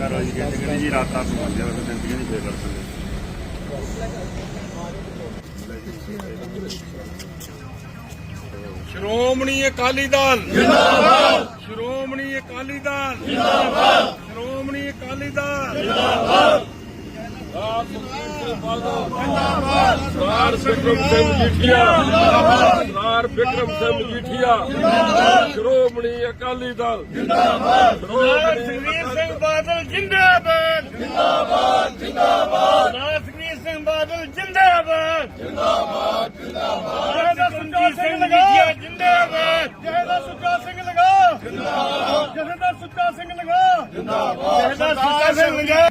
ਘਰ ਵਾਲੀ ਕਹਿੰਦੀ ਕਿ ਜੀ ਰਾਤ ਰਾਤ ਨੂੰ ਆਉਂਦੇ ਆ ਫਿਰ ਜ਼ਿੰਦਗੀ ਨਹੀਂ ਫੇਰ ਕਰ ਸਕਦੇ ਸ਼੍ਰੋਮਣੀ ਅਕਾਲੀ ਦਲ। ਜਿੰਦਾਬਾਦ ਸ਼੍ਰੋਮਣੀ ਅਕਾਲੀ ਦਲ। ਜਿੰਦਾਬਾਦ ਸ਼੍ਰੋਮਣੀ ਅਕਾਲੀ ਦਲ। ਜਿੰਦਾਬਾਦ। ਸਰਦਾਰ ਬਿਕਰਮ ਸਿੰਘ ਮਜੀਠੀਆ ਸਰਦਾਰ ਬਿਕਰਮ ਸਿੰਘ ਮਜੀਠੀਆ ਸ਼੍ਰੋਮਣੀ ਅਕਾਲੀ ਦਲ ਜਿੰਦਾਬਾਦ ਸਿੰਘ ਬਾਦਲ ਜਿੰਦਾਬਾਦ। ਜਿੰਦਾਬਾਦ ਜਿੰਦਾਬਾਦ। ਸੁਖਬੀਰ ਸਿੰਘ ਬਾਦਲ ਜਿੰਦਾਬਾਦ। ਜਿੰਦਾਬਾਦ ਜਿੰਦਾਬਾਦ। ਸੁਖਬੀਰ ਸਿੰਘ ਲਗਾ। ਜਿੰਦਾਬਾਦ। ਜਹੇਦਾਰ ਸੁੱਚਾ ਸਿੰਘ ਲਗਾ। ਜਿੰਦਾਬਾਦ। ਜਹੇਦਾਰ ਸੁੱਚਾ ਸਿੰਘ ਲਗਾ। ਜਿੰਦਾਬਾਦ। ਜਹੇਦਾਰ ਸੁੱਚਾ ਸਿੰਘ ਲਗਾ।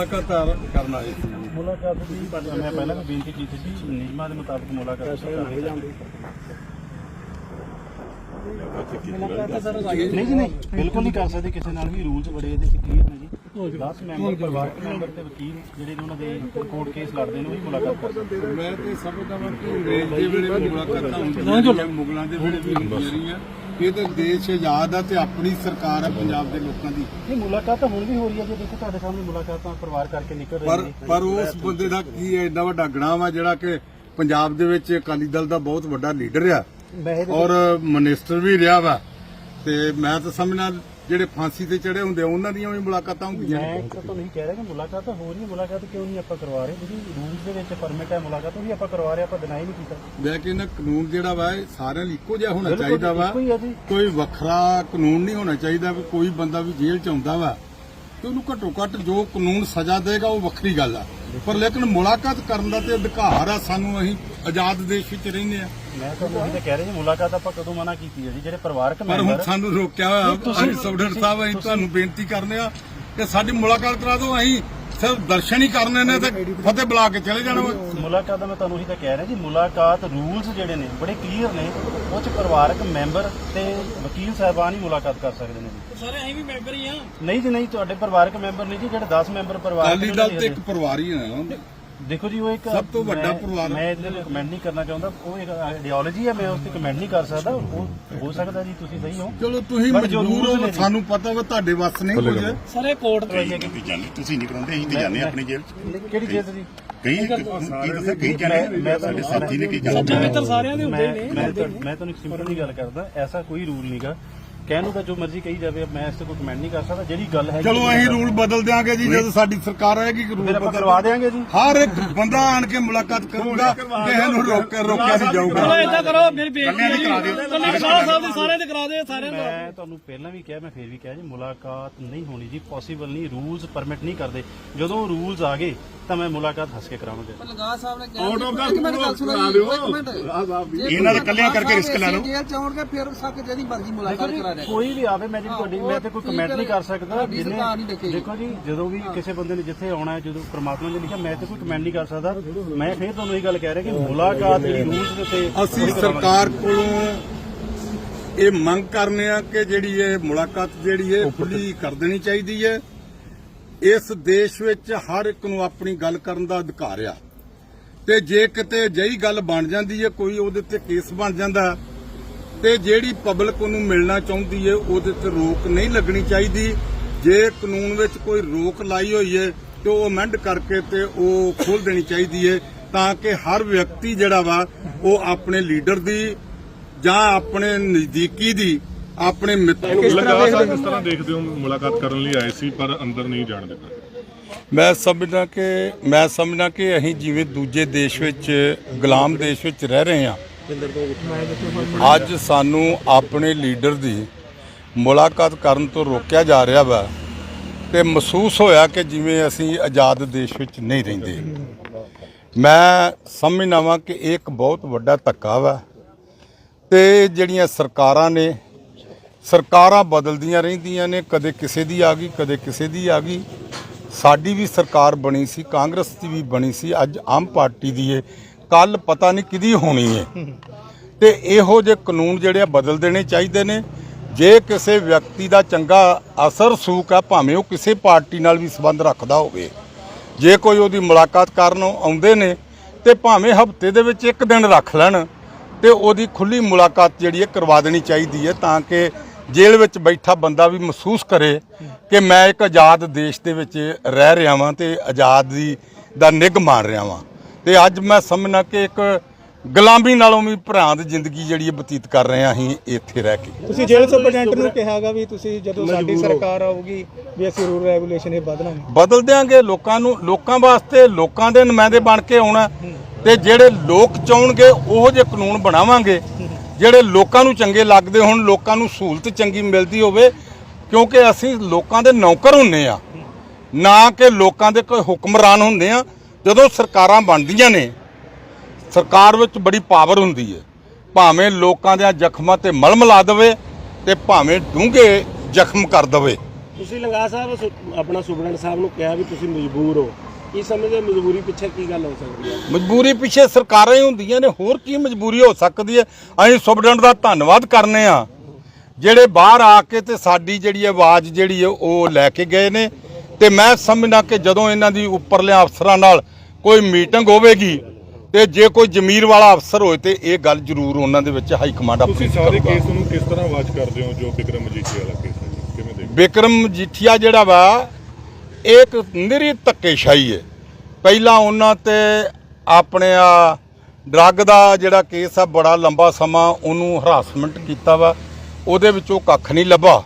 ਮੁਲਾਕਾਤ ਕਰਨ ਆਏ ਸੀ। ਮੁਲਾਕਾਤ ਦੀ ਮੈਂ ਪਹਿਲਾਂ ਵੀ ਬੇਨਤੀ ਕੀਤੀ ਸੀ ਨਿਯਮਾਂ ਦੇ ਮੁਤਾਬਕ ਮੁਲਾਕਾਤ ਹੋ ਜਾਂਦੀ। ਨਹੀਂ ਜੀ ਨਹੀਂ ਬਿਲਕੁਲ ਨਹੀਂ ਕਰ ਸਕਦੇ। ਕਿਸੇ ਨਾਲ ਵੀ ਰੂਲਸ ਬੜੇ ਇਹਦੇ ਚ ਕਲੀਅਰ ਨੇ ਜੀ। 10 ਮੈਂਬਰ ਪਰਿਵਾਰਕ ਮੈਂਬਰ ਤੇ ਵਕੀਲ ਜਿਹੜੇ ਨੇ ਉਹਨਾਂ ਦੇ ਕੋਰਟ ਕੇਸ ਲੜਦੇ ਨੇ ਉਹ ਵੀ ਮੁਲਾਕਾਤ ਕਰ ਸਕਦੇ ਮੈਂ ਤੇ ਸਮਝਦਾ ਵਾਂ ਕਿ ਅੰਗਰੇਜ਼ ਦੇ ਵੇਲੇ ਵੀ ਮੁਲਾਕਾਤਾਂ ਹੁੰਦੀਆਂ ਮੁਗਲਾਂ ਦੇ ਵੇਲੇ ਵੀ ਹੁੰਦੀਆਂ ਰਹੀਆਂ। ਇਹ ਤਾਂ ਦੇਸ਼ ਆਜ਼ਾਦ ਆ ਤੇ ਆਪਣੀ ਸਰਕਾਰ ਆ ਪੰਜਾਬ ਦੇ ਲੋਕਾਂ ਦੀ। ਨਹੀਂ ਮੁਲਾਕਾਤ ਤਾਂ ਹੁਣ ਵੀ ਹੋ ਰਹੀ ਹੈ ਜੀ ਦੇਖੋ ਤੁਹਾਡੇ ਸਾਹਮਣੇ ਮੁਲਾਕਾਤਾਂ ਪਰਿਵਾਰ ਕਰਕੇ ਨਿਕਲ ਪਰ ਰਹੀ ਨੇ। ਪਰ ਉਸ ਬੰਦੇ ਦਾ ਕੀ ਹੈ ਏਡਾ ਵੱਡਾ ਗਣਾਮ ਆ ਜਿਹੜਾ ਕਿ ਪੰਜਾਬ ਦੇ ਵਿੱਚ ਅਕਾਲੀ ਦਲ ਦਾ ਬਹੁਤ ਵੱਡਾ ਲੀਡਰ ਆ। ਔਰ ਮਿਨਿਸਟਰ ਵੀ ਰਿਹਾ ਵਾ। ਤੇ ਮੈਂ ਤਾਂ ਸਮਝਣਾ ਜਿਹੜੇ ਫਾਂਸੀ ਤੇ ਚੜੇ ਹੁੰਦੇ ਆ, ਉਹਨਾਂ ਦੀਆਂ ਵੀ ਮੁਲਾਕਾਤਾਂ ਹੁੰਦੀਆਂ ਮੈਂ ਨੇ ਤਾਂ ਤੁਹਾਨੂੰ ਇਹ ਕਹਿ ਰਿਹਾ ਕਿ ਮੁਲਾਕਾਤ ਤਾਂ ਹੋ ਰਹੀ ਹੈ ਮੁਲਾਕਾਤ ਕਿਉਂ ਨਹੀਂ ਆਪਾਂ ਕਰਵਾ ਰਹੇ? ਜਿਹੜੀ ਰੂਲਸ ਦੇ ਵਿੱਚ ਪਰਮਿਟ ਹੈ ਮੁਲਾਕਾਤ ਉਹ ਵੀ ਆਪਾਂ ਕਰਵਾ ਰਹੇ ਆਪਾਂ ਡਿਨਾਈ ਨਹੀਂ ਕੀਤਾ। ਮੈਂ ਕਹਿੰਦਾ ਕਾਨੂੰਨ ਜਿਹੜਾ ਵਾ ਇਹ ਸਾਰਿਆਂ ਲਈ ਇੱਕੋ ਜਿਹਾ ਹੋਣਾ ਬਿਲਕੁਲ ਚਾਹੀਦਾ ਵਾ। ਇੱਕੋ ਹੀ ਆ ਜੀ। ਕੋਈ ਵੱਖਰਾ ਕਾਨੂੰਨ ਨਹੀਂ ਹੋਣਾ ਚਾਹੀਦਾ ਵੀ ਕੋਈ ਬੰਦਾ ਵੀ ਜੇਲ੍ਹ ਚ ਆਉਂਦਾ ਵਾ। ਤੇ ਉਹਨੂੰ ਘੱਟੋ ਘੱਟ ਜੋ ਕਾਨੂੰਨ ਸਜ਼ਾ ਦੇਗਾ ਉਹ ਵੱਖਰੀ ਗੱਲ ਆ। ਪਰ ਲੇਕਿਨ ਮੁਲਾਕਾਤ ਕਰਨ ਦਾ ਤੇ ਅਧਿਕਾਰ ਆ ਸਾਨੂੰ ਅਸੀਂ ਆਜ਼ਾਦ ਦੇਸ਼ ਵਿੱਚ ਰਹਿੰਦੇ ਆ। ਮੈਂ ਤੁਹਾਨੂੰ ਉਹੀ ਤਾਂ ਕਹਿ ਰਿਹਾ ਜੀ ਮੁਲਾਕਾਤ ਆਪਾਂ ਕਦੋਂ ਮਨਾ ਕੀਤੀ ਹੈ ਜੀ? ਜਿਹੜੇ ਪਰਿਵਾਰਕ ਪਰ ਹੁਣ ਮੈਂਬਰ ਸਾਨੂੰ ਰੋਕਿਆ ਹੋਇਆ ਅਸੀਂ ਸਬਡਰ ਸਾਹਿਬ ਅਸੀਂ ਤੁਹਾਨੂੰ ਬੇਨਤੀ ਕਰਨੇ ਆ ਕਿ ਸਾਡੀ ਮੁਲਾਕਾਤ ਕਰਾ ਦਿਓ ਅਸੀਂ ਸਿਰਫ ਦਰਸ਼ਨ ਹੀ ਕਰਨੇ ਨੇ ਤੇ ਫਤਿਹ ਬੁਲਾ ਕੇ ਚਲੇ ਜਾਣਾ ਵਾ। ਮੁਲਾਕਾਤ ਦਾ ਮੈਂ ਤੁਹਾਨੂੰ ਉਹੀ ਤਾਂ ਕਹਿ ਰਿਹਾ ਜੀ ਮੁਲਾਕਾਤ ਰੂਲਸ ਜਿਹੜੇ ਨੇ ਬੜੇ ਕਲੀਅਰ ਨੇ ਉਹ ਚ ਪਰਿਵਾਰਕ ਮੈਂਬਰ ਤੇ ਵਕੀਲ ਸਾਹਿਬਾਨ ਹੀ ਮੁਲਾਕਾਤ ਕਰ ਸਕਦੇ ਨੇ ਜੀ। ਸਾਰੇ ਅਸੀਂ ਵੀ ਮੈਂਬਰ ਹੀ ਆ। ਨਹੀਂ ਜੀ ਨਹੀਂ ਤੁਹਾਡੇ ਪਰਿਵਾਰਕ ਮੈਂਬਰ ਨਹੀਂ ਜੀ ਜਿਹੜੇ 10 ਮੈਂਬਰ ਪਰਿਵਾਰ ਅਕਾਲੀ ਦਲ ਤੇ ਇੱਕ ਪਰਿਵਾਰ ਹੀ ਨਾ ਦੇਖੋ ਜੀ ਉਹ ਇੱਕ ਸਭ ਤੋਂ ਵੱਡਾ ਮੈਂ- ਪਰਿਵਾਰ। ਮੈਂ ਇਹਦੇ ਤੇ ਕਮੈਂਟ ਨਹੀਂ ਕਰਨਾ ਚਾਹੁੰਦਾ। ਉਹ ਇੱਕ ਆਈਡੀਓਲੋਜੀ ਹੈ ਮੈਂ ਉਸ ਤੇ ਕਮੈਂਟ ਨਹੀਂ ਕਰ ਸਕਦਾ। ਉਹ ਹੋ ਸਕਦਾ ਜੀ ਤੁਸੀਂ ਸਹੀ ਹੋ। ਚਲੋ ਤੁਸੀਂ ਮਜਬੂਰ ਹੋ। ਸਾਨੂੰ ਪਤਾ ਵਾ ਤੁਹਾਡੇ ਵੱਸ ਨਹੀਂ ਕੁਝ। ਸਾਰੇ ਕੋਰਟ ਤੇ ਤੁਸੀਂ ਜਾਂਦੇ? ਤੁਸੀਂ ਨਹੀਂ ਕਰਾਉਂਦੇ ਅਸੀਂ ਤੇ ਜਾਂਦੇ ਆਪਣੀ ਜੇਲ੍ਹ ਚ। ਕਿਹੜੀ ਚੀਜ਼ ਜੀ? ਕਈ ਕੀ ਦੱਸਿਆ ਕਈ ਜਾਣੇ ਸਾਡੇ ਸਾਥੀ ਨੇ ਕੀ ਜਾਣੇ ਮਿੱਤਰ ਸਾਰਿਆਂ ਦੇ ਹੁੰਦੇ ਮੈਂ ਨੇ। ਮੈਂ ਤਾਂ- ਮੈਂ ਤੁਹਾਨੂੰ ਇੱਕ ਸਿੰਪਲ ਜੀ ਗੱਲ ਕਰਦਾ ਐਸਾ ਕੋਈ ਰੂਲ ਨਹੀਂਗਾ ਕਹਿਣ ਨੂੰ ਤਾਂ ਜੋ ਮਰਜ਼ੀ ਕਹੀ ਜਾਵੇ ਮੈਂ ਇਸ ਤੇ ਕੋਈ ਕਮੈਂਟ ਨਹੀਂ ਕਰ ਸਕਦਾ। ਜਿਹੜੀ ਗੱਲ ਹੈ ਚਲੋ ਅਸੀਂ ਰੂਲ ਬਦਲ ਦਿਆਂਗੇ ਜੀ ਜਦੋਂ ਸਾਡੀ ਸਰਕਾਰ ਆਏਗੀ ਕਿ ਰੂਲ ਫਿਰ ਆਪਾਂ ਬਦਲ ਕਰਵਾ ਦੇਾਂਗੇ ਜੀ। ਹਰ ਇੱਕ ਬੰਦਾ ਆਣ ਕੇ ਮੁਲਾਕਾਤ ਕਰੂਗਾ ਕਿਸੇ ਨੂੰ ਰੋਕ ਰੋਕਿਆ ਨਹੀਂ ਜਾਊਗਾ। ਚਲੋ ਏਦਾਂ ਕਰੋ ਮੇਰੀ ਬੇਨਤੀ ਹੈ ਜੀ। ਕੱਲੇ ਖਾਨ ਸਾਹਿਬ ਦੇ ਸਾਰੇ ਦੇ ਕਰਾ ਦੇ ਸਾਰਿਆਂ ਦਾ। ਮੈਂ ਤੁਹਾਨੂੰ ਪਹਿਲਾਂ ਵੀ ਕਿਹਾ ਮੈਂ ਫੇਰ ਵੀ ਕਿਹਾ ਜੀ ਮੁਲਾਕਾਤ ਨਹੀਂ ਹੋਣੀ ਜੀ ਪੋਸੀਬਲ ਨਹੀਂ ਰੂਲਸ ਪਰਮਿਟ ਨਹੀਂ ਕਰਦੇ। ਜਦੋਂ ਰੂਲਸ ਆ ਗਏ ਤਾਂ ਮੈਂ ਮੁਲਾਕਾਤ ਹੱਸ ਕੇ ਕਰਾਵਾਂਗਾ। ਲਗਾ ਸਾਹਿਬ ਨੇ ਕਿਹਾ ਆਊਟ ਆਫ ਦਾ ਇੱਕ ਮਿੰਟ ਗੱਲ ਸੁਣੋ ਜੀ ਇੱਕ ਮਿੰਟ। ਇਹਨਾਂ ਦਾ ਕੱਲਿਆਂ ਕਰਕੇ ਰਿਸਕ ਲੈ ਲਓ। ਜੇਲ੍ਹ ਚ ਆਉਣਗੇ ਫਿਰ ਸੱਕ ਜਿਹਦੀ ਮਰਜ਼ੀ ਮੁਲਾਕਾਤ ਕਰਾ ਕੋਈ ਵੀ ਆਵੇ ਮੈਂ ਜੀ ਤੁਹਾਡੀ ਮੈਂ ਤੇ ਕੋਈ ਕਮੈਂਟ ਨਹੀਂ ਕਰ ਸਕਦਾ। ਦੇਖੇਗੀ। ਦੇਖੋ। ਜੀ ਜਦੋਂ ਵੀ ਕਿਸੇ ਬੰਦੇ ਨੇ ਜਿੱਥੇ ਆਉਣਾ ਹੈ ਜਦੋਂ ਪ੍ਰਮਾਤਮਾ ਨੇ ਲਿਖਿਆ ਮੈਂ ਤੇ ਕੋਈ ਕਮੈਂਟ ਨਹੀਂ ਕਰ ਸਕਦਾ। ਮੈਂ ਫੇਰ ਤੁਹਾਨੂੰ ਇਹ ਗੱਲ ਕਹਿ ਰਿਹਾ ਕਿ ਮੁਲਾਕਾਤ ਜਿਹੜੀ ਰੂਲਸ ਦੇ ਉੱਤੇ ਅਸੀਂ ਸਰਕਾਰ ਕੋਲੋਂ ਇਹ ਮੰਗ ਕਰਨੇ ਆ ਕਿ ਜਿਹੜੀ ਇਹ ਮੁਲਾਕਾਤ ਜਿਹੜੀ ਹੈ ਖੁੱਲੀ ਕਰ ਦੇਣੀ ਚਾਹੀਦੀ ਹੈ। ਇਸ ਦੇਸ਼ ਵਿੱਚ ਹਰ ਇੱਕ ਨੂੰ ਆਪਣੀ ਗੱਲ ਕਰਨ ਦਾ ਅਧਿਕਾਰ ਆ। ਤੇ ਜੇ ਕਿਤੇ ਜਈ ਗੱਲ ਬਣ ਜਾਂਦੀ ਹੈ ਕੋਈ ਉਹਦੇ ਤੇ ਕੇਸ ਬਣ ਜਾਂਦਾ ਤੇ ਜਿਹੜੀ ਪਬਲਿਕ ਉਹਨੂੰ ਮਿਲਣਾ ਚਾਹੁੰਦੀ ਹੈ ਉਹਦੇ ਤੇ ਰੋਕ ਨਹੀਂ ਲੱਗਣੀ ਚਾਹੀਦੀ। ਜੇ ਕਾਨੂੰਨ ਵਿੱਚ ਕੋਈ ਰੋਕ ਲਾਈ ਹੋਈ ਹੈ ਤੇ ਉਹ ਅਮੈਂਡ ਕਰਕੇ ਤੇ ਉਹ ਖੋਲ ਦੇਣੀ ਚਾਹੀਦੀ ਹੈ ਤਾਂ ਕਿ ਹਰ ਵਿਅਕਤੀ ਜਿਹੜਾ ਵਾ ਉਹ ਆਪਣੇ ਲੀਡਰ ਦੀ ਜਾਂ ਆਪਣੇ ਨਜ਼ਦੀਕੀ ਦੀ ਆਪਣੇ ਮਿੱਤਰ ਕਿਸ ਤਰ੍ਹਾਂ ਦੇਖਦੇ ਹੋ? ਮੁਲਾਕਾਤ ਕਰਨ ਲਈ ਆਏ ਸੀ ਪਰ ਅੰਦਰ ਨਹੀਂ ਜਾਣ ਦਿੱਤਾ। ਮੈਂ ਸਮਝਦਾ ਕਿ ਮੈਂ ਸਮਝਦਾ ਕਿ ਅਸੀਂ ਜਿਵੇਂ ਦੂਜੇ ਦੇਸ਼ ਵਿੱਚ ਗੁਲਾਮ ਦੇਸ਼ ਵਿੱਚ ਰਹਿ ਰਹੇ ਹਾਂ ਅੱਜ ਸਾਨੂੰ ਆਪਣੇ ਲੀਡਰ ਦੀ ਮੁਲਾਕਾਤ ਕਰਨ ਤੋਂ ਰੋਕਿਆ ਜਾ ਰਿਹਾ ਵਾ ਤੇ ਮਹਿਸੂਸ ਹੋਇਆ ਕਿ ਜਿਵੇਂ ਅਸੀਂ ਆਜ਼ਾਦ ਦੇਸ਼ ਵਿੱਚ ਨਹੀਂ ਰਹਿੰਦੇ। ਮੈਂ ਸਮਝਣਾ ਵਾਂ ਕਿ ਇਹ ਇੱਕ ਬਹੁਤ ਵੱਡਾ ਧੱਕਾ ਵਾ ਤੇ ਜਿਹੜੀਆਂ ਸਰਕਾਰਾਂ ਨੇ, ਸਰਕਾਰਾਂ ਬਦਲਦੀਆਂ ਰਹਿੰਦੀਆਂ ਨੇ, ਕਦੇ ਕਿਸੇ ਦੀ ਆ ਗਈ, ਕਦੇ ਕਿਸੇ ਦੀ ਆ ਗਈ। ਸਾਡੀ ਵੀ ਸਰਕਾਰ ਬਣੀ ਸੀ, ਕਾਂਗਰਸ ਦੀ ਵੀ ਬਣੀ ਸੀ, ਅੱਜ ਆਮ ਪਾਰਟੀ ਦੀ ਏ। ਕੱਲ ਪਤਾ ਨਹੀਂ ਕਿਹਦੀ ਹੋਣੀ ਹੈ ਤੇ ਇਹੋ ਜਿਹੇ ਕਾਨੂੰਨ ਜਿਹੜੇ ਆ ਬਦਲ ਦੇਣੇ ਚਾਹੀਦੇ ਨੇ। ਜੇ ਕਿਸੇ ਵਿਅਕਤੀ ਦਾ ਚੰਗਾ ਅਸਰ ਸੂਕ ਆ, ਭਾਵੇਂ ਉਹ ਕਿਸੇ ਪਾਰਟੀ ਨਾਲ ਵੀ ਸੰਬੰਧ ਰੱਖਦਾ ਹੋਵੇ। ਜੇ ਕੋਈ ਉਹਦੀ ਮੁਲਾਕਾਤ ਕਰਨ ਆਉਂਦੇ ਨੇ ਤੇ ਭਾਵੇਂ ਹਫ਼ਤੇ ਦੇ ਵਿੱਚ ਇੱਕ ਦਿਨ ਰੱਖ ਲੈਣ ਤੇ ਉਹਦੀ ਖੁੱਲੀ ਮੁਲਾਕਾਤ ਜਿਹੜੀ ਹੈ ਕਰਵਾ ਦੇਣੀ ਚਾਹੀਦੀ ਹੈ ਤਾਂ ਕਿ ਜੇਲ੍ਹ ਵਿੱਚ ਬੈਠਾ ਬੰਦਾ ਵੀ ਮਹਿਸੂਸ ਕਰੇ ਕਿ ਮੈਂ ਇੱਕ ਆਜ਼ਾਦ ਦੇਸ਼ ਦੇ ਵਿੱਚ ਰਹਿ ਰਿਹਾ ਵਾਂ ਤੇ ਆਜ਼ਾਦੀ ਦਾ ਨਿੱਘ ਮਾਣ ਰਿਹਾ ਵਾਂ। ਤੇ ਅੱਜ ਮੈਂ ਸਮਝਣਾ ਕਿ ਇੱਕ ਗੁਲਾਮੀ ਨਾਲੋਂ ਵੀ ਭਰਾਂਤ ਜ਼ਿੰਦਗੀ ਜਿਹੜੀ ਹੈ ਬਤੀਤ ਕਰ ਰਹੇ ਹਾਂ ਅਸੀਂ ਇੱਥੇ ਰਹਿ ਕੇ। ਤੁਸੀਂ ਜੇਲ੍ਹ ਸੁਪਰਡੈਂਟ ਨੂੰ ਕਿਹਾਗਾ ਵੀ ਤੁਸੀਂ ਜਦੋਂ ਸਾਡੀ ਸਰਕਾਰ ਆਊਗੀ ਵੀ ਅਸੀਂ ਰੂਲ ਰੈਗੂਲੇਸ਼ਨ ਇਹ ਬਦਲਾਂਗੇ ਬਦਲ ਦਿਆਂਗੇ ਲੋਕਾਂ ਨੂੰ ਲੋਕਾਂ ਵਾਸਤੇ ਲੋਕਾਂ ਦੇ ਨੁਮਾਇੰਦੇ ਬਣ ਕੇ ਆਉਣਾ ਤੇ ਜਿਹੜੇ ਲੋਕ ਚਾਹਣਗੇ ਉਹੋ ਜਿਹੇ ਕਾਨੂੰਨ ਬਣਾਵਾਂਗੇ ਜਿਹੜੇ ਲੋਕਾਂ ਨੂੰ ਚੰਗੇ ਲੱਗਦੇ ਹੋਣ ਲੋਕਾਂ ਨੂੰ ਸਹੂਲਤ ਚੰਗੀ ਮਿਲਦੀ ਹੋਵੇ ਕਿਉਂਕਿ ਅਸੀਂ ਲੋਕਾਂ ਦੇ ਨੌਕਰ ਹੁੰਨੇ ਆ। ਨਾ ਕਿ ਲੋਕਾਂ ਦੇ ਕੋਈ ਹੁਕਮਰਾਨ ਹੁੰਦੇ ਆ ਜਦੋਂ ਸਰਕਾਰਾਂ ਬਣਦੀਆਂ ਨੇ ਸਰਕਾਰ ਵਿੱਚ ਬੜੀ ਪਾਵਰ ਹੁੰਦੀ ਹੈ ਭਾਵੇਂ ਲੋਕਾਂ ਦੇ ਜ਼ਖਮਾਂ ਤੇ ਮਲਮ ਲਾ ਦੇਵੇ ਤੇ ਭਾਵੇਂ ਡੂੰਘੇ ਜ਼ਖਮ ਕਰ ਦੇਵੇ। ਤੁਸੀਂ ਲੰਗਾ ਸਾਹਿਬ ਆਪਣਾ ਸੁਪਰਡੈਂਟ ਸਾਹਿਬ ਨੂੰ ਕਿਹਾ ਵੀ ਤੁਸੀਂ ਮਜਬੂਰ ਹੋ। ਕੀ ਸਮਝਦੇ ਮਜਬੂਰੀ ਪਿੱਛੇ ਕੀ ਗੱਲ ਹੋ ਸਕਦੀ ਹੈ? ਮਜਬੂਰੀ ਪਿੱਛੇ ਸਰਕਾਰਾਂ ਹੀ ਹੁੰਦੀਆਂ ਨੇ ਹੋਰ ਕੀ ਮਜਬੂਰੀ ਹੋ ਸਕਦੀ ਹੈ? ਅਸੀਂ ਸੁਪਰਡੈਂਟ ਦਾ ਧੰਨਵਾਦ ਕਰਨੇ ਆ। ਜਿਹੜੇ ਬਾਹਰ ਆ ਕੇ ਤੇ ਸਾਡੀ ਜਿਹੜੀ ਆਵਾਜ਼ ਜਿਹੜੀ ਹੈ ਉਹ ਲੈ ਕੇ ਗਏ ਨੇ ਤੇ ਮੈਂ ਸਮਝਦਾ ਕਿ ਜਦੋਂ ਇਹਨਾਂ ਦੀ ਉੱਪਰਲੇ ਅਫਸਰਾਂ ਨਾਲ ਕੋਈ ਮੀਟਿੰਗ ਹੋਵੇਗੀ ਤੇ ਜੇ ਕੋਈ ਜ਼ਮੀਰ ਵਾਲਾ ਅਫਸਰ ਹੋਏ ਤੇ ਇਹ ਗੱਲ ਜ਼ਰੂਰ ਉਹਨਾਂ ਦੇ ਵਿੱਚ ਹਾਈ ਕਮਾਂਡ ਤੁਸੀਂ ਆਪਣੀ ਸਾਰੇ ਕਰੂਗਾ। ਕੇਸ ਨੂੰ ਕਿਸ ਤਰ੍ਹਾਂ ਵਾਚ ਕਰਦੇ ਹੋ ਜੋ ਬਿਕਰਮ ਮਜੀਠੀ ਵਾਲਾ ਕੇਸ ਹੈ? ਕਿਵੇਂ ਦੇਖਦੇ ਬਿਕਰਮ ਜੀਠੀਆ ਜਿਹੜਾ ਵਾ ਇੱਕ ਨਿਰੀ ਧੱਕੇਸ਼ਾਹੀ ਹੈ ਪਹਿਲਾਂ ਉਹਨਾਂ ਤੇ ਆਪਣੇ ਆ ਡਰੱਗ ਦਾ ਜਿਹੜਾ ਕੇਸ ਆ ਬੜਾ ਲੰਬਾ ਸਮਾਂ ਉਹਨੂੰ ਹਰਾਸਮੈਂਟ ਕੀਤਾ ਵਾ। ਉਹਦੇ ਵਿੱਚੋਂ ਕੱਖ ਨਹੀਂ ਲੱਭਾ।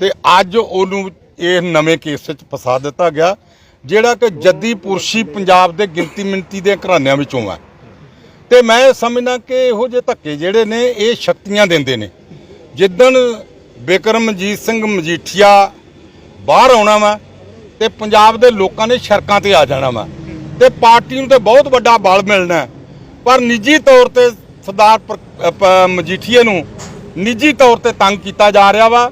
ਤੇ ਅੱਜ ਉਹਨੂੰ ਇਹ ਨਵੇਂ ਕੇਸ ਵਿੱਚ ਫਸਾ ਦਿੱਤਾ ਗਿਆ, ਜਿਹੜਾ ਕਿ ਜੱਦੀ ਪੁਰਸ਼ੀ ਪੰਜਾਬ ਦੇ ਗਿਣਤੀ ਮਿੰਤੀ ਦੇ ਘਰਾਣਿਆਂ ਵਿੱਚੋਂ ਆ ਤੇ ਮੈਂ ਇਹ ਸਮਝਦਾ ਕਿ ਇਹੋ ਜਿਹੇ ਧੱਕੇ ਜਿਹੜੇ ਨੇ, ਇਹ ਸ਼ਕਤੀਆਂ ਦਿੰਦੇ ਨੇ। ਜਿੱਦਣ ਬਿਕਰਮਜੀਤ ਸਿੰਘ ਮਜੀਠੀਆ ਬਾਹਰ ਆਉਣਾ ਵਾ ਤੇ ਪੰਜਾਬ ਦੇ ਲੋਕਾਂ ਨੇ ਸੜਕਾਂ ਤੇ ਆ ਜਾਣਾ ਵਾ ਤੇ ਪਾਰਟੀ ਨੂੰ ਤੇ ਬਹੁਤ ਵੱਡਾ ਬਲ ਮਿਲਣਾ ਪਰ ਨਿੱਜੀ ਤੌਰ ਤੇ ਸਰਦਾਰ ਮਜੀਠੀਏ ਨੂੰ ਨਿੱਜੀ ਤੌਰ ਤੇ ਤੰਗ ਕੀਤਾ ਜਾ ਰਿਹਾ ਵਾ।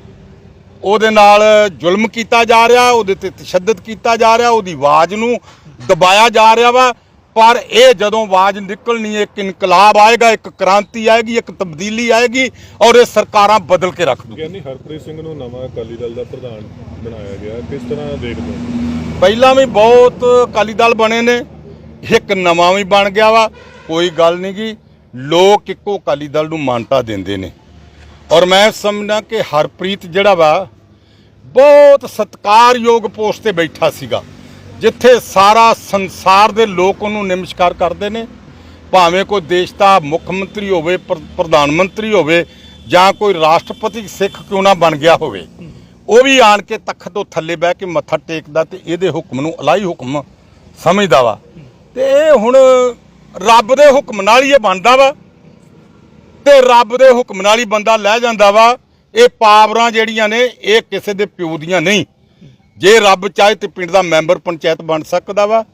ਉਹਦੇ ਨਾਲ ਜ਼ੁਲਮ ਕੀਤਾ ਜਾ ਰਿਹਾ ਉਹਦੇ ਤੇ ਤਸ਼ੱਦਦ ਕੀਤਾ ਜਾ ਰਿਹਾ ਉਹਦੀ ਆਵਾਜ਼ ਨੂੰ ਦਬਾਇਆ ਜਾ ਰਿਹਾ ਵਾ। ਪਰ ਇਹ ਜਦੋਂ ਆਵਾਜ਼ ਨਿਕਲਣੀ ਇੱਕ ਇਨਕਲਾਬ ਆਏਗਾ ਇੱਕ ਕ੍ਰਾਂਤੀ ਆਏਗੀ ਇੱਕ ਤਬਦੀਲੀ ਆਏਗੀ ਔਰ ਇਹ ਸਰਕਾਰਾਂ ਬਦਲ ਕੇ ਰੱਖ ਦੂ ਗਿਆਨੀ ਹਰਪ੍ਰੀਤ ਸਿੰਘ ਨੂੰ ਨਵਾਂ ਅਕਾਲੀ ਦਲ ਦਾ ਪ੍ਰਧਾਨ ਬਣਾਇਆ ਗਿਆ ਕਿਸ ਤਰ੍ਹਾਂ ਦੇਖਦੇ ਹੋ? ਪਹਿਲਾਂ ਵੀ ਬਹੁਤ ਅਕਾਲੀ ਦਲ ਬਣੇ ਨੇ ਇੱਕ ਨਵਾਂ ਵੀ ਬਣ ਗਿਆ ਵਾ ਕੋਈ ਗੱਲ ਨਹੀਂ ਗੀ। ਲੋਕ ਇੱਕੋ ਅਕਾਲੀ ਦਲ ਨੂੰ ਮਾਨਤਾ ਦਿੰਦੇ ਨੇ। ਔਰ ਮੈਂ ਸਮਝਦਾ ਕਿ ਹਰਪ੍ਰੀਤ ਜਿਹੜਾ ਵਾ, ਬਹੁਤ ਸਤਿਕਾਰਯੋਗ ਪੋਸਟ ਤੇ ਬੈਠਾ ਸੀਗਾ, ਜਿੱਥੇ ਸਾਰਾ ਸੰਸਾਰ ਦੇ ਲੋਕ ਉਹਨੂੰ ਨਮਸਕਾਰ ਕਰਦੇ ਨੇ। ਭਾਵੇਂ ਕੋਈ ਦੇਸ਼ ਦਾ ਮੁੱਖ ਮੰਤਰੀ ਹੋਵੇ ਪ੍ਰਧਾਨ ਮੰਤਰੀ ਹੋਵੇ, ਜਾਂ ਕੋਈ ਰਾਸ਼ਟਰਪਤੀ ਸਿੱਖ ਕਿਉਂ ਨਾ ਬਣ ਗਿਆ ਹੋਵੇ, ਉਹ ਵੀ ਆਣ ਕੇ ਤਖਤ ਤੋਂ ਥੱਲੇ ਬਹਿ ਕੇ ਮੱਥਾ ਟੇਕਦਾ ਤੇ ਇਹਦੇ ਹੁਕਮ ਨੂੰ ਅਲਾਈ ਹੁਕਮ ਸਮਝਦਾ ਵਾ। ਤੇ ਇਹ ਹੁਣ ਰੱਬ ਦੇ ਹੁਕਮ ਨਾਲ ਹੀ ਇਹ ਬਣਦਾ ਵਾ। ਤੇ ਰੱਬ ਦੇ ਹੁਕਮ ਨਾਲ ਹੀ ਬੰਦਾ ਲੈ ਜਾਂਦਾ ਵਾ। ਇਹ ਪਾਵਰਾਂ ਜਿਹੜੀਆਂ ਨੇ ਇਹ ਕਿਸੇ ਦੇ ਪਿਓ ਦੀਆਂ ਨਹੀਂ। ਜੇ ਰੱਬ ਚਾਹੇ ਤੇ ਪਿੰਡ ਦਾ ਮੈਂਬਰ ਪੰਚਾਇਤ ਬਣ ਸਕਦਾ ਵਾ।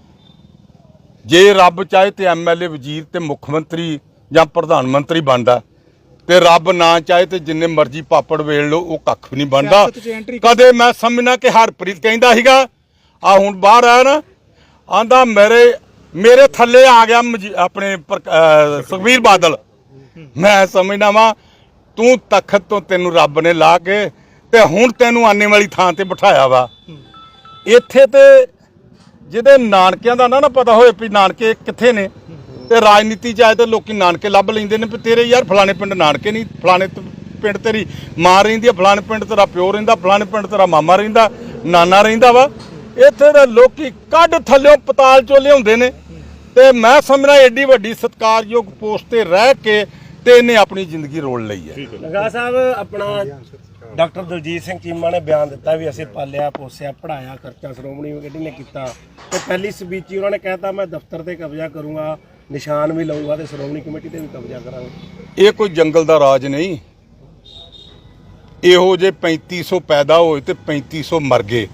ਜੇ ਰੱਬ ਚਾਹੇ ਤੇ ਐਮਐਲਏ ਵਜ਼ੀਰ ਤੇ ਮੁੱਖ ਮੰਤਰੀ ਜਾਂ ਪ੍ਰਧਾਨ ਮੰਤਰੀ ਬਣਦਾ। ਤੇ ਰੱਬ ਨਾ ਚਾਹੇ ਤੇ ਜਿੰਨੇ ਮਰਜ਼ੀ ਪਾਪੜ ਵੇਲ ਲਓ ਉਹ ਕੱਖ ਵੀ ਨਹੀਂ ਬਣਦਾ। ਕਦੇ ਮੈਂ ਸਮਝਣਾ ਕਿ ਹਰਪ੍ਰੀਤ ਕਹਿੰਦਾ ਸੀਗਾ ਆ ਹੁਣ ਬਾਹਰ ਆਇਆ ਨਾ। ਆਂਦਾ ਮੇਰੇ ਮੇਰੇ ਥੱਲੇ ਆ ਗਿਆ ਆਪਣੇ ਸੁਖਬੀਰ ਬਾਦਲ। ਮੈਂ ਸਮਝਦਾ ਵਾਂ, ਤੂੰ ਤਖਤ ਤੋਂ ਤੈਨੂੰ ਰੱਬ ਨੇ ਲਾ ਕੇ ਤੇ ਹੁਣ ਤੈਨੂੰ ਆਨੇ ਵਾਲੀ ਥਾਂ ਤੇ ਬਿਠਾਇਆ ਵਾ। ਇੱਥੇ ਤੇ ਜਿਹਦੇ ਨਾਨਕਿਆਂ ਦਾ ਨਾ ਨਾ ਪਤਾ ਹੋਏ ਵੀ ਨਾਨਕੇ ਕਿੱਥੇ ਨੇ ਤੇ ਰਾਜਨੀਤੀ ਚ ਆਏ ਤੇ ਲੋਕੀ ਨਾਨਕੇ ਲੱਭ ਲੈਂਦੇ ਨੇ, ਵੀ ਤੇਰੇ ਯਾਰ ਫਲਾਣੇ ਪਿੰਡ ਨਾਨਕੇ ਨਹੀਂ, ਫਲਾਣੇ ਪਿੰਡ ਤੇਰੀ ਮਾਂ ਰਹਿੰਦੀ ਆ, ਫਲਾਣੇ ਪਿੰਡ ਤੇਰਾ ਪਿਓ ਰਹਿੰਦਾ, ਫਲਾਣੇ ਪਿੰਡ ਤੇਰਾ ਮਾਮਾ ਰਹਿੰਦਾ, ਨਾਨਾ ਰਹਿੰਦਾ ਵਾ। ਇੱਥੇ ਦੇ ਲੋਕੀ ਕੱਢ ਥੱਲਿਓਂ ਪਤਾਲ ਚੋਂ ਲਿਆਉਂਦੇ ਨੇ ਤੇ ਮੈਂ ਸਮਝਣਾ ਐਡੀ ਵੱਡੀ ਸਤਿਕਾਰਯੋਗ ਪੋਸਟ ਤੇ ਰਹਿ ਕੇ ਤੇ ਇਹਨੇ ਆਪਣੀ ਜ਼ਿੰਦਗੀ ਰੋਲ ਲਈ ਹੈ। ਲੰਗਾ ਸਾਹਿਬ ਆਪਣਾ ਡਾਕਟਰ ਦਲਜੀਤ ਸਿੰਘ ਚੀਮਾ ਨੇ ਬਿਆਨ ਦਿੱਤਾ ਵੀ ਅਸੀਂ ਪਾਲਿਆ ਪੋਸਿਆ ਪੜਾਇਆ ਖਰਚਾ ਸ਼੍ਰੋਮਣੀ ਕਮੇਟੀ ਨੇ ਕੀਤਾ। ਤੇ ਪਹਿਲੀ ਸਪੀਚ ਉਹਨਾਂ ਨੇ ਕਹਿਤਾ ਮੈਂ ਦਫ਼ਤਰ ਤੇ ਕਬਜ਼ਾ ਕਰੂੰਗਾ ਨਿਸ਼ਾਨ ਵੀ ਲਊਂਗਾ ਤੇ ਸ਼੍ਰੋਮਣੀ ਕਮੇਟੀ ਤੇ ਵੀ ਕਬਜ਼ਾ ਕਰਾਂਗਾ। ਇਹ ਕੋਈ ਜੰਗਲ ਦਾ ਰਾਜ ਨਹੀਂ। ਇਹੋ ਜੇ 3500 ਪੈਦਾ ਹੋਏ ਤੇ 3500 ਮਰ ਗਏ।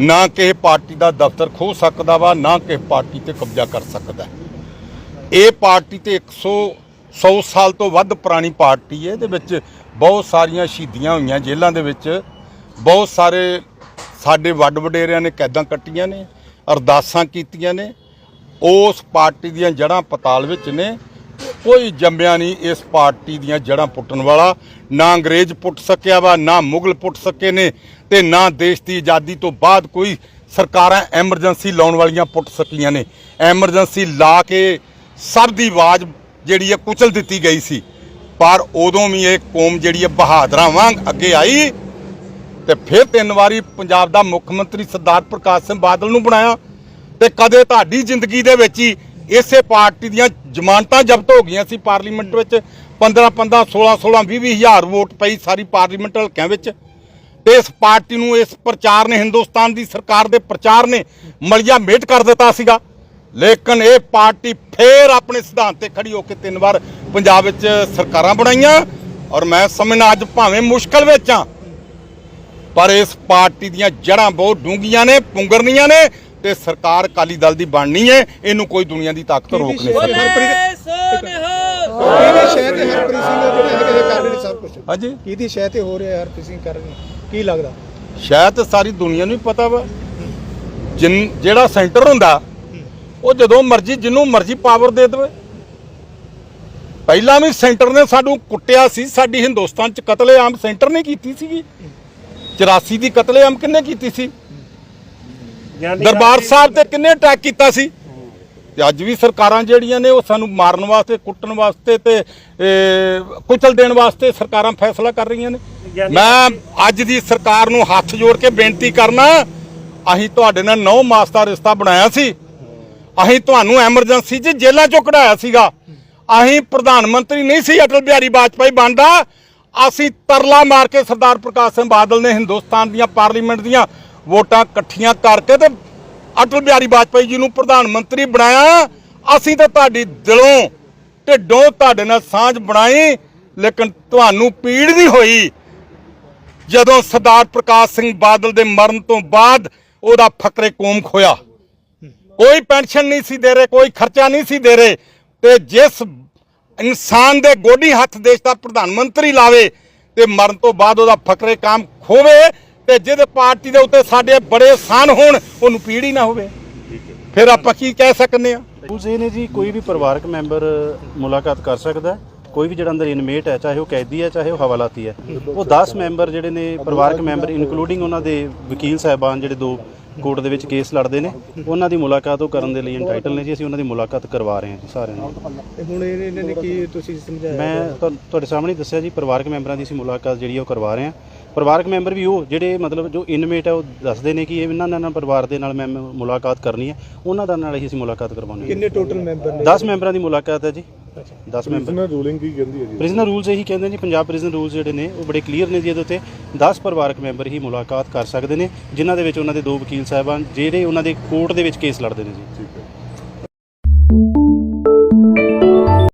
ਨਾ ਕਿਸੇ ਪਾਰਟੀ ਦਾ ਦਫ਼ਤਰ ਖੋ ਸਕਦਾ ਵਾ ਨਾ ਕਿਸੇ ਪਾਰਟੀ ਤੇ ਕਬਜ਼ਾ ਕਰ ਸਕਦਾ। ਇਹ ਪਾਰਟੀ ਤੇ 100 100 ਸਾਲ ਤੋਂ ਵੱਧ ਪੁਰਾਣੀ ਪਾਰਟੀ ਹੈ, ਇਹਦੇ ਵਿੱਚ ਬਹੁਤ ਸਾਰੀਆਂ ਸ਼ਹੀਦੀਆਂ ਹੋਈਆਂ ਜੇਲ੍ਹਾਂ ਦੇ ਵਿੱਚ। ਬਹੁਤ ਸਾਰੇ ਸਾਡੇ ਵੱਡ ਵਡੇਰਿਆਂ ਨੇ ਕੈਦਾਂ ਕੱਟੀਆਂ ਨੇ, ਅਰਦਾਸਾਂ ਕੀਤੀਆਂ ਨੇ। ਉਸ ਪਾਰਟੀ ਦੀਆਂ ਜੜ੍ਹਾਂ ਪਤਾਲ ਵਿੱਚ ਨੇ। ਕੋਈ ਜੰਮਿਆ ਨਹੀਂ ਇਸ ਪਾਰਟੀ ਦੀਆਂ ਜੜ੍ਹਾਂ ਪੁੱਟਣ ਵਾਲਾ। ਨਾ ਅੰਗਰੇਜ਼ ਪੁੱਟ ਸਕਿਆ ਵਾ, ਨਾ ਮੁਗਲ ਪੁੱਟ ਸਕੇ ਨੇ ਤੇ ਨਾ ਦੇਸ਼ ਦੀ ਆਜ਼ਾਦੀ ਤੋਂ ਬਾਅਦ ਕੋਈ ਸਰਕਾਰਾਂ ਐਮਰਜੈਂਸੀ ਲਾਉਣ ਵਾਲੀਆਂ ਪੁੱਟ ਸਕੀਆਂ ਨੇ। ਐਮਰਜੈਂਸੀ ਲਾ ਕੇ ਸਭ ਦੀ ਆਵਾਜ਼ ਜਿਹੜੀ ਹੈ ਕੁਚਲ ਦਿੱਤੀ ਗਈ ਸੀ। ਪਰ ਉਦੋਂ ਵੀ ਇਹ ਕੌਮ ਜਿਹੜੀ ਹੈ ਬਹਾਦਰਾਂ ਵਾਂਗ ਅੱਗੇ ਆਈ ਤੇ ਫਿਰ ਤਿੰਨ ਵਾਰੀ ਪੰਜਾਬ ਦਾ ਮੁੱਖ ਮੰਤਰੀ ਸਰਦਾਰ ਪ੍ਰਕਾਸ਼ ਸਿੰਘ ਬਾਦਲ ਨੂੰ ਬਣਾਇਆ ਤੇ ਕਦੇ ਤੁਹਾਡੀ ਜ਼ਿੰਦਗੀ ਦੇ ਵਿੱਚ ਹੀ ਇਸੇ ਪਾਰਟੀ ਦੀਆਂ ਜ਼ਮਾਨਤਾਂ ਜ਼ਬਤ ਹੋ ਗਈਆਂ ਸੀ ਪਾਰਲੀਮੈਂਟ ਵਿੱਚ। 15 15 16 16 20 20 ਹਜ਼ਾਰ ਵੋਟ ਪਈ ਸਾਰੀ ਪਾਰਲੀਮੈਂਟ ਹਲਕਿਆਂ ਵਿੱਚ। ਤੇ ਇਸ ਪਾਰਟੀ ਨੂੰ ਇਸ ਪ੍ਰਚਾਰ ਨੇ ਹਿੰਦੁਸਤਾਨ ਦੀ ਸਰਕਾਰ ਦੇ ਪ੍ਰਚਾਰ ਨੇ ਮਲਿਆ ਮੇਟ ਕਰ ਦਿੱਤਾ ਸੀਗਾ। ਲੇਕਿਨ ਇਹ ਪਾਰਟੀ ਫੇਰ ਆਪਣੇ ਸਿਧਾਂਤ ਤੇ ਖੜੀ ਹੋ ਕੇ ਤਿੰਨ ਵਾਰ ਪੰਜਾਬ ਵਿੱਚ ਸਰਕਾਰਾਂ ਬਣਾਈਆਂ ਔਰ ਮੈਂ ਸਮਝਣਾ ਅੱਜ ਭਾਵੇਂ ਮੁਸ਼ਕਲ ਵਿੱਚ ਆ ਪਰ ਇਸ ਪਾਰਟੀ ਦੀਆਂ ਜੜ੍ਹਾਂ ਬਹੁਤ ਡੂੰਘੀਆਂ ਨੇ ਪੁੰਗਰਨੀਆਂ ਨੇ ਤੇ ਸਰਕਾਰ ਅਕਾਲੀ ਦਲ ਦੀ ਬਣਨੀ ਹੈ ਇਹਨੂੰ ਕੋਈ ਦੁਨੀਆ ਦੀ ਤਾਕਤ ਰੋਕ ਨਹੀਂ ਸਕਦੀ। ਹਰਪ੍ਰੀਤ ਸਿੰਘ ਜਿਹੜੇ ਹੈਗੇ ਨੇ ਕਰ ਰਹੇ ਨੇ ਸਭ ਕੁਝ ਹਾਂਜੀ। ਕਿਹਦੀ ਸ਼ਹਿ ਤੇ ਹੋ ਰਿਹਾ ਹਰਪ੍ਰੀਤ ਸਿੰਘ ਕਰ ਰਹੇ ਨੇ ਕੀ ਲੱਗਦਾ? ਸ਼ਾਇਦ ਸਾਰੀ ਦੁਨੀਆ ਨੂੰ ਹੀ ਪਤਾ ਵਾ। ਜਿਨ ਜਿਹੜਾ ਸੈਂਟਰ ਹੁੰਦਾ ਉਹ ਜਦੋਂ ਮਰਜ਼ੀ ਜਿੰਨੂੰ ਮਰਜ਼ੀ ਪਾਵਰ ਦੇ ਦੇਵੇ। ਪਹਿਲਾਂ ਵੀ ਸੈਂਟਰ ਨੇ ਸਾਨੂੰ ਕੁੱਟਿਆ ਸੀ ਸਾਡੀ ਹਿੰਦੁਸਤਾਨ ਚ ਕਤਲੇਆਮ ਸੈਂਟਰ ਨੇ ਕੀਤੀ ਸੀਗੀ। 84 ਦੀ ਕਤਲੇਆਮ ਕਿੰਨੇ ਕੀਤੀ ਸੀ? ਦਰਬਾਰ ਸਾਹਿਬ ਤੇ ਕਿੰਨੇ ਅਟੈਕ ਕੀਤਾ ਸੀ? ਤੇ ਅੱਜ ਵੀ ਸਰਕਾਰਾਂ ਜਿਹੜੀਆਂ ਨੇ ਉਹ ਸਾਨੂੰ ਮਾਰਨ ਵਾਸਤੇ ਕੁੱਟਣ ਵਾਸਤੇ ਤੇ ਕੁਚਲ ਦੇਣ ਵਾਸਤੇ ਸਰਕਾਰਾਂ ਫੈਸਲਾ ਕਰ ਰਹੀਆਂ ਨੇ। ਮੈਂ ਅੱਜ ਦੀ ਸਰਕਾਰ ਨੂੰ ਹੱਥ ਜੋੜ ਕੇ ਬੇਨਤੀ ਕਰਨਾ ਅਸੀਂ ਤੁਹਾਡੇ ਨਾਲ 9 ਮਾਸ ਦਾ ਰਿਸ਼ਤਾ ਬਣਾਇਆ ਸੀ। ਅਸੀਂ ਤੁਹਾਨੂੰ ਐਮਰਜੈਂਸੀ 'ਚ ਜੇਲ੍ਹਾਂ 'ਚੋਂ ਕਢਾਇਆ ਸੀਗਾ। ਅਸੀਂ ਪ੍ਰਧਾਨ ਮੰਤਰੀ ਨਹੀਂ ਸੀ, ਅਟਲ ਬਿਹਾਰੀ ਵਾਜਪਾਈ ਬਣਦਾ। ਅਸੀਂ ਤਰਲਾ ਮਾਰ ਕੇ ਸਰਦਾਰ ਪ੍ਰਕਾਸ਼ ਸਿੰਘ ਬਾਦਲ ਨੇ ਹਿੰਦੁਸਤਾਨ ਦੀਆਂ, ਪਾਰਲੀਮੈਂਟ ਦੀਆਂ ਵੋਟਾਂ ਇਕੱਠੀਆਂ ਕਰਕੇ ਤੇ ਅਟਲ ਬਿਹਾਰੀ ਵਾਜਪਾਈ ਜੀ ਨੂੰ ਪ੍ਰਧਾਨ ਮੰਤਰੀ ਬਣਾਇਆ। ਅਸੀਂ ਤਾਂ ਤੁਹਾਡੀ ਦਿਲੋਂ ਢਿੱਡੋਂ ਤੁਹਾਡੇ ਨਾਲ ਸਾਂਝ ਬਣਾਈ, ਲੇਕਿਨ ਤੁਹਾਨੂੰ ਪੀੜ ਨਹੀਂ ਹੋਈ। ਜਦੋਂ ਸਰਦਾਰ ਪ੍ਰਕਾਸ਼ ਸਿੰਘ ਬਾਦਲ ਦੇ ਮਰਨ ਤੋਂ ਬਾਅਦ ਉਹਦਾ ਫਕਰੇ ਕੌਮ ਖੋਇਆ। ਕੋਈ ਪੈਨਸ਼ਨ ਨਹੀਂ ਸੀ ਦੇ ਰਹੇ, ਕੋਈ ਖਰਚਾ ਨਹੀਂ ਸੀ ਦੇ ਰਹੇ। ਤੇ ਜਿਸ ਇਨਸਾਨ ਦੇ ਗੋਡੀ ਹੱਥ ਦੇਸ਼ ਦਾ ਪ੍ਰਧਾਨ ਮੰਤਰੀ ਲਾਵੇ ਤੇ ਮਰਨ ਤੋਂ ਬਾਅਦ ਉਹਦਾ ਫਕਰੇ ਕਾਮ ਖੋਵੇ ਤੇ ਜਿਹਦੇ ਪਾਰਟੀ ਦੇ ਉੱਤੇ ਸਾਡੇ ਬੜੇ ਸਾਨ ਹੋਣ, ਉਹਨੂੰ ਪੀੜੀ ਨਾ ਹੋਵੇ। ਫਿਰ ਆਪਾਂ ਕੀ ਕਹਿ ਸਕਨੇ ਆ? ਰੂਲਸ ਇਹ ਨੇ ਜੀ, ਕੋਈ ਵੀ ਪਰਿਵਾਰਕ ਮੈਂਬਰ ਮੁਲਾਕਾਤ ਕਰ ਸਕਦਾ ਕੋਈ ਵੀ ਜਿਹੜਾ ਅੰਦਰ ਇਨਮੇਟ ਹੈ, ਚਾਹੇ ਉਹ ਕੈਦੀ ਹੈ, ਚਾਹੇ ਉਹ ਹਵਾਲਾਤੀ ਹੈ। ਉਹ 10 ਮੈਂਬਰ ਜਿਹੜੇ ਨੇ ਪਰਿਵਾਰਕ ਮੈਂਬਰ ਇਨਕਲੂਡਿੰਗ ਉਹਨਾਂ ਦੇ ਵਕੀਲ ਸਾਹਿਬਾਨ, ਜਿਹੜੇ ਦੋ ਕੋਰਟ ਦੇ ਵਿੱਚ ਕੇਸ ਲੜਦੇ ਨੇ। ਉਹਨਾਂ ਦੀ ਮੁਲਾਕਾਤ ਉਹ ਕਰਨ ਦੇ ਲਈ ਐਂਟਾਈਟਲ ਨੇ ਜੀ। ਅਸੀਂ ਉਹਨਾਂ ਦੀ ਮੁਲਾਕਾਤ ਕਰਵਾ ਰਹੇ ਹਾਂ ਜੀ ਸਾਰਿਆਂ ਨੂੰ ਤੇ ਹੁਣ ਇਹ- ਇਹਨਾਂ ਨੇ ਕੀ ਤੁਸੀਂ ਸਮਝਾਇਆ? ਮੈਂ ਤੁਹਾ- ਤੁਹਾਡੇ ਸਾਹਮਣੇ ਦੱਸਿਆ ਜੀ ਪਰਿਵਾਰਕ ਮੈਂਬਰਾਂ ਦੀ ਅਸੀਂ ਮੁਲਾਕਾਤ ਜਿਹੜੀ ਆ ਉਹ ਕਰਵਾ ਰਹੇ ਹਾਂ। ਪਰਿਵਾਰਕ ਮੈਂਬਰ ਵੀ ਉਹ ਜਿਹੜੇ ਮਤਲਬ ਜੋ ਇਨਮੇਟ ਹੈ ਉਹ ਦੱਸਦੇ ਨੇ ਕਿ ਇਹ ਇਹਨਾਂ ਨਾਲ ਪਰਿਵਾਰ ਦੇ ਨਾਲ ਮੈਂ ਮੁਲਾਕਾਤ ਕਰਨੀ ਹੈ। ਉਹਨਾਂ ਦਾ ਨਾਲ ਹੀ ਅਸੀਂ ਮੁਲਾਕਾਤ ਕਰਵਾਉਣੀ ਹੈ। ਕਿੰਨੇ ਟੋਟਲ ਮੈਂਬਰ ਨੇ? 10 ਮੈਂਬਰਾਂ ਦੀ ਮੁਲਾਕਾਤ ਹੈ ਜੀ। 10 ਮੈਂਬਰ। ਇਹਨਾਂ ਰੂਲਿੰਗ ਕੀ ਕਹਿੰਦੀ ਹੈ ਜੀ। ਪ੍ਰਿਜ਼ਨਰ ਰੂਲਸ ਇਹੀ ਕਹਿੰਦੇ ਨੇ ਪੰਜਾਬ ਪ੍ਰਿਜ਼ਨ ਰੂਲਸ ਜਿਹੜੇ ਨੇ ਉਹ ਬੜੇ ਕਲੀਅਰ ਨੇ ਜੀ ਇਹਦੇ ਉੱਤੇ। 10 ਪਰਿਵਾਰਕ ਮੈਂਬਰ ਹੀ ਮੁਲਾਕਾਤ ਕਰ ਸਕਦੇ ਨੇ ਜਿਨ੍ਹਾਂ ਦੇ ਵਿੱਚ ਉਹਨਾਂ ਦੇ ਦੋ ਵਕੀਲ ਸਾਹਿਬਾਨ ਜਿਹੜੇ ਉਹਨਾਂ ਦੇ ਕੋਰਟ ਦੇ ਵਿੱਚ ਕੇਸ ਲੜਦੇ ਨੇ ਜੀ।